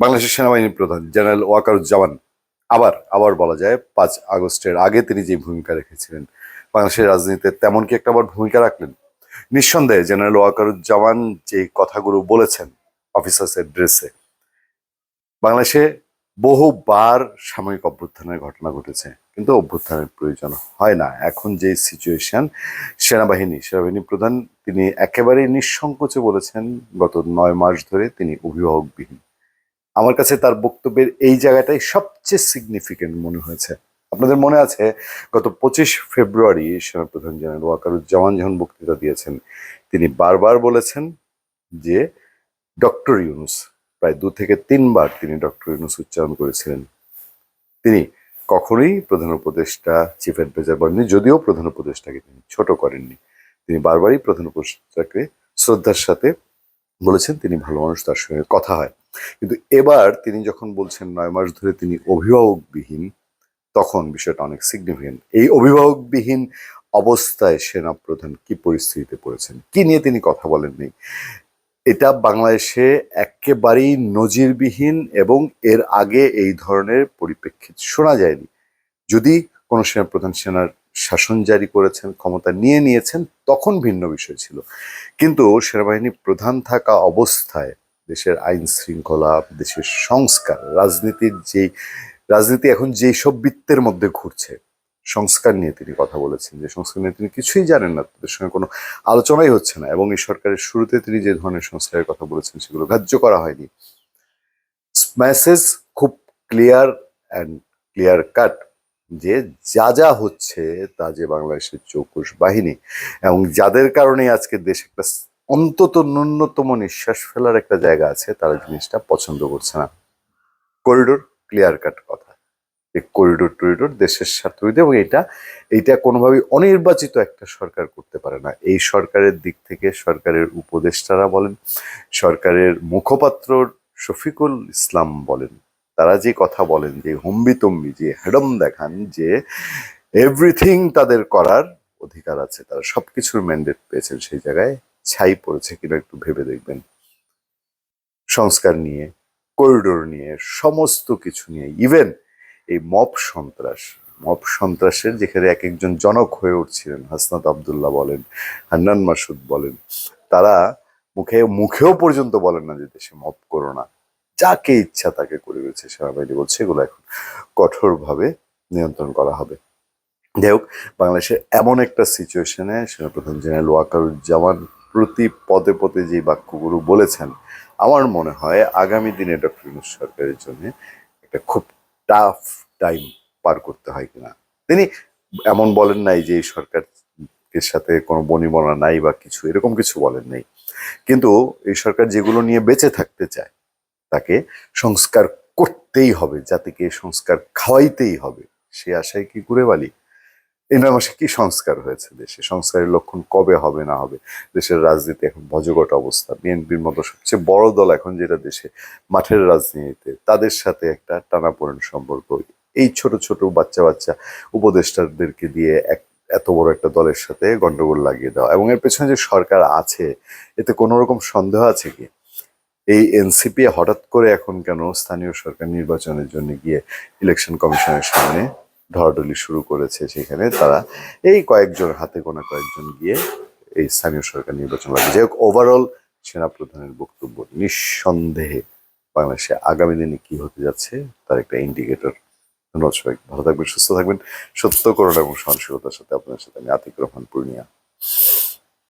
বাংলাদেশের সেনাবাহিনী প্রধান জেনারেল ওয়াকারুজ্জামান আবার আবার বলা যায় পাঁচ আগস্টের আগে তিনি যে ভূমিকা রেখেছিলেন, বাংলাদেশের রাজনীতিতে তেমন কি একটা আবার ভূমিকা রাখলেন? নিঃসন্দেহে জেনারেল ওয়াকারুজ্জামান যে কথাগুলো বলেছেন অফিসার্সের ড্রেসে, বাংলাদেশে বহুবার সাময়িক অভ্যুত্থানের ঘটনা ঘটেছে, কিন্তু অভ্যুত্থানের প্রয়োজন হয় না। এখন যে সিচুয়েশন সেনাবাহিনী সেনাবাহিনী প্রধান তিনি একেবারেই নিঃসংকোচে বলেছেন, গত নয় মাস ধরে তিনি অভিভাবকবিহীন। আমার কাছে তার বক্তব্যের এই জায়গাটাই সবচেয়ে সিগনিফিকেন্ট মনে হয়েছে। আপনাদের মনে আছে, গত পঁচিশ ফেব্রুয়ারি সেনাপ্রধান জেনারেল ওয়াকারুজ্জামান যখন বক্তৃতা দিয়েছেন, তিনি বারবার বলেছেন যে ডক্টর ইউনুস, প্রায় দু থেকে তিনবার তিনি ডক্টর ইউনুস উচ্চারণ করেছিলেন। তিনি কখনোই প্রধান উপদেষ্টা চিফ অ্যাডভাইজার বলেননি, যদিও প্রধান উপদেষ্টাকে তিনি ছোট করেননি। তিনি বারবারই প্রধান উপদেষ্টাকে শ্রদ্ধার সাথে বলেছেন, তিনি ভালো মানুষ, তার সঙ্গে কথা হয়। কিন্তু এবার তিনি যখন বলছেন, নয় মাস ধরে তিনি অভিভাবকবিহীন, তখন বিষয়টা অনেক সিগনিফিকেন্ট এই অভিভাবকবিহীন অবস্থায় সেনা প্রধান কি পরিস্থিতিতে পড়েছেন? কি নিয়ে তিনি কথা বলেননি? এটা বাংলাদেশে একেবারেই নজিরবিহীন এবং এর আগে এই ধরনের পরিপ্রেক্ষিত শোনা যায়নি। যদি কোনো সেনাপ্রধান, সেনার শাসন জারি করেছেন, ক্ষমতা নিয়ে নিয়েছেন, তখন ভিন্ন বিষয় ছিল। কিন্তু সেনাবাহিনী প্রধান থাকা অবস্থায় দেশের আইন শৃঙ্খলা, দেশের সংস্কার, রাজনীতির যেই, রাজনীতি এখন যেই সব বৃত্তের মধ্যে ঘুরছে, সংস্কার নিয়ে তিনি কথা বলেছেন। যে সংস্কার নিয়ে তিনি কিছুই জানেন না, তাদের সঙ্গে কোনো আলোচনাই হচ্ছে না এবং এই সরকারের শুরুতে তিনি যে ধরনের সংস্কারের কথা বলেছেন সেগুলো গ্রাহ্য করা হয়নি। মেসেজ খুব ক্লিয়ার অ্যান্ড ক্লিয়ার কাট যে যা যা হচ্ছে তা যে বাংলাদেশের চৌকুশ বাহিনী এবং যাদের কারণে আজকে দেশ একটা অন্তত ন্যূনতম নিঃশ্বাস ফেলার একটা জায়গা আছে, তারা জিনিসটা পছন্দ করছে না। করিডোর ক্লিয়ার কাট কথা। এই করিডোর টরিডোর দেশের স্বার্থবিধি এবং এটা এইটা কোনোভাবেই অনির্বাচিত একটা সরকার করতে পারে না। এই সরকারের দিক থেকে সরকারের উপদেষ্টারা বলেন, সরকারের মুখপাত্র শফিকুল ইসলাম বলেন তারা যে কথা বলেন, যে হম্বিতম্বি যে হেডম দেখান, যে এভরিথিং তাদের করার অধিকার আছে, তারা সবকিছুর ম্যান্ডেট পেয়েছেন সেই জায়গায়, ছাই পড়েছে কিনা একটু ভেবে দেখবেন। সংস্কার নিয়ে করিডোর নিয়ে, সমস্ত কিছু নিয়ে ইভেন এই মপ সন্ত্রাস মপ সন্ত্রাসের যেখানে এক একজন জনক হয়ে উঠছিলেন, হাসনাত আবদুল্লাহ বলেন, হান্নান মাসুদ বলেন, তারা মুখে, মুখেও পর্যন্ত বলেন না যে দেশে মপ করো না। যাকে ইচ্ছা তাকে করে গেছে সেনাবাহিনী বলছে, এগুলো এখন কঠোরভাবে নিয়ন্ত্রণ করা হবে। যাই হোক, বাংলাদেশের এমন একটা সিচুয়েশনে সেনাপ্রধান জেনারেল ওয়াকারুজ্জামান প্রতি পদে পদে যে বাক্যগুলো বলেছেন, আমার মনে হয় আগামী দিনে ডক্টর ইউনুস সরকারের জন্য একটা খুব টাফ টাইম পার করতে হয় কিনা। তিনি এমন বলেন নাই যে এই সরকারের সাথে কোনো বনিবনা নাই বা কিছু, এরকম কিছু বলেন নাই। কিন্তু এই সরকার যেগুলো নিয়ে বেঁচে থাকতে চায় তাকে সংস্কার করতেই হবে, জাতিকে সংস্কার খাওয়াইতেই হবে। সে আশায় কি ঘুরে বালি? এই নয় মাসে কি সংস্কার হয়েছে দেশে? সংস্কারের লক্ষণ কবে হবে না হবে? দেশের রাজনীতি এখন ভজগট অবস্থা। বিএনপির মতো সবচেয়ে বড় দল এখন যেটা দেশে, মাঠের রাজনীতিতে, তাদের সাথে একটা টানাপোড়েন সম্পর্ক। এই ছোট ছোট বাচ্চা বাচ্চা উপদেষ্টাদেরকে দিয়ে এক, এত বড় একটা দলের সাথে গন্ডগোল লাগিয়ে দেওয়া। এবং এর পেছনে যে সরকার আছে, এতে কোনো রকম সন্দেহ আছে কি? এই এনসিপি হঠাৎ করে এখন কেন স্থানীয় সরকার নির্বাচনের জন্য গিয়ে ইলেকশন কমিশনের সামনে ধরাডলি শুরু করেছে সেখানে তারা এই কয়েকজন হাতে গোনা কয়েকজন গিয়ে এই স্থানীয় সরকার নির্বাচন লাগবে যাই হোক ওভারঅল সেনাপ্রধানের বক্তব্য নিঃসন্দেহে বাংলাদেশে আগামী দিনে কি হতে যাচ্ছে তার একটা ইন্ডিকেটর ধন্যবাদ সবাই ভালো থাকবেন, সুস্থ থাকবেন। সত্য করোনা এবং সহনশীলতার সাথে আপনার সাথে আমি আতিক রহমান, পূর্ণিয়া।